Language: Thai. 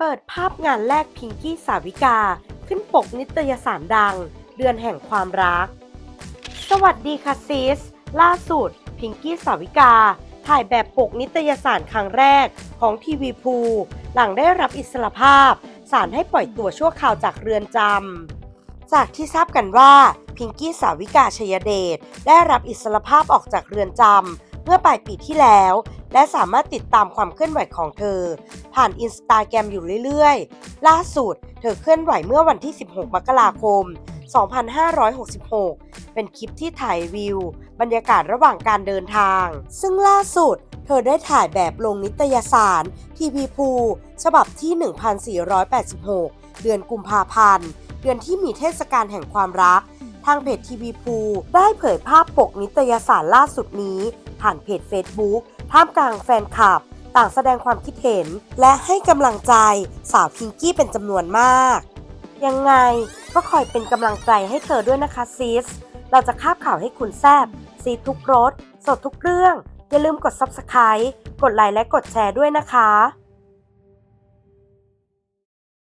เปิดภาพงานแรกพิงกี้สาวิกา ขึ้นปกนิตยสารดัง เดือนแห่งความรัก สวัสดีค่ะซิส ล่าสุด พิงกี้สาวิกา ถ่ายแบบปกนิตยสารครั้งแรกของทีวีพูหลังได้รับอิสรภาพศาลให้ปล่อยตัวชั่วคราวจากเรือนจำ จากที่ทราบกันว่า พิงกี้สาวิกาชยเดชได้รับอิสรภาพออกจากเรือนจำเมื่อปลายปีที่แล้ว และสามารถติดตามความเคลื่อนไหวของเธอ ผ่านอินสตาแกรมอยู่เรื่อยๆ ล่าสุด เธอเคลื่อนไหวเมื่อวันที่ 16 มกราคม 2566 เป็นคลิปที่ถ่ายวิว บรรยากาศระหว่างการเดินทาง ซึ่งล่าสุดเธอได้ถ่ายแบบลงนิตยสารทีวีพูฉบับที่ 1486 เดือนกุมภาพันธ์ เดือนที่มีเทศกาลแห่งความรัก ทางเพจทีวีพูได้เผยภาพปกนิตยสารล่าสุดนี้ ผ่านเพจ Facebook ท่ามกลางแฟนคลับ ต่างแสดงความคิดเห็น และให้กำลังใจสาวพิงกี้เป็นจำนวนมาก ยังไงก็คอยเป็นกำลังใจให้เธอด้วยนะคะซิสเราจะคาบข่าวให้คุณแซบซีทุกรถ สดทุกเรื่อง อย่าลืมกด Subscribe กดไลค์และกดแชร์ด้วยนะคะ